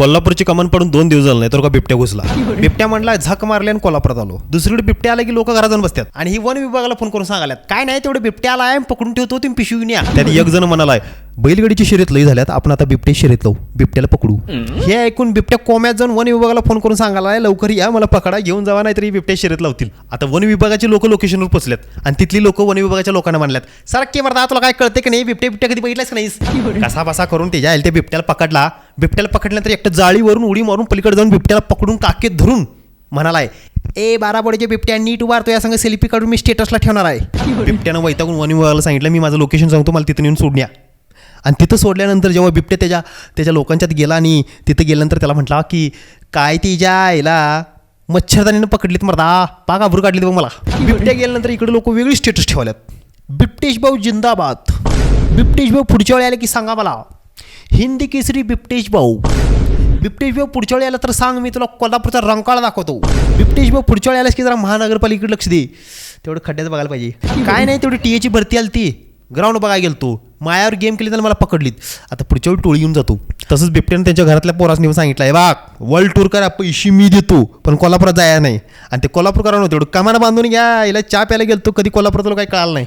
कोल्हापूरची कमान पडून दोन दिवस झाले नाही तर का बिबट्या घुसला. बिबट्या म्हणला झक मारले आणि कोल्हापुरात आलो. दुसरीकडे बिबट्या आला की लोक घरात जाऊन बसतात. आणि ही वन विभागाला फोन करून सांगाल्यात काय नाही तेवढे बिबट्या आलाय पकडून ठेवतो तुम्ही पिशवी न्या त्यात एक जण म्हणालाय बैलगाडीची शर्यत लई झाल्यात आपण आता बिबटे शर्यत लावू. बिबट्याला पकडू. हे ऐकून बिबट्या कोम्यात जाऊन वन विभागाला फोन करून सांगायला लवकर या मला पकडा घेऊन जावा नाही तरी बिबट्या शर्यत लावतील. आता वन विभागाचे लोक लोकेशनवर पोचल्यात. आणि तिथली लोक वन विभागाच्या लोकांना म्हणल्यात सर के मरदा तुला काय कळते की नाही? बिबट्या बिबट्या कधी बघितलास का नाहीस? कसा बसा करून त्याच्या आईल त्या बिबट्याला पकडला. बिबट्याला पकडल्यानंतर एकटं जाळीवरून उडी मारून पलीकडे जाऊन बिबट्याला पकडून टाकेत धरून म्हणालाय ए बारा बोडीचे बिबट्या नीट उभारतो या संग सेल्फी काढून मी स्टेटसला ठेवणार आहे. बिबट्यानं वैतागून वन विभागाला सांगितलं मी माझं लोकेशन सांगतो मला तिथं नेऊन सोडण्या आणि तिथं सोडल्यानंतर जेव्हा बिबट्या त्याच्या त्याच्या लोकांच्यात गेला आणि तिथं गेल्यानंतर त्याला म्हटला की काय ती जायला मच्छरदानीनं पकडलीत मरदा पा आबरू काढलीत बघ मला. बिबट्या गेल्यानंतर इकडे लोक वेगळी स्टेटस ठेवल्यात. बिबटेश भाऊ जिंदाबाद. बिबटेश भाऊ पुढच्या वेळी आले की सांगा मला. हिंदी केसरी बिबटेश भाऊ. बिबटेश भाऊ पुढच्या वेळी आला तर सांग मी तुला कोल्हापूरचा रंकाळा दाखवतो. बिबटेश भाऊ पुढच्या वेळी आलास की जरा महानगरपालिकेकडे लक्ष दे. तेवढं खड्ड्यात बघायला पाहिजे. काय नाही तेवढी टी एची भरती आली ती ग्राउंड बघायला गेलतो. मायावर गेम केली तर मला पकडलीत. आता पुढच्या वेळी टोळी येऊन जातो. तसंच बिबट्यानं त्यांच्या घरातल्या पोरासनी सांगितलं आहे बा वर्ल्ड टूर करा पैसे मी देतो पण कोल्हापुरात जाया नाही. आणि ते कोल्हापूर करा नव्हतं एवढं कमाना बांधून घ्या याला चहा प्यायला गेलतो कधी कोल्हापुरात काही कळालं नाही.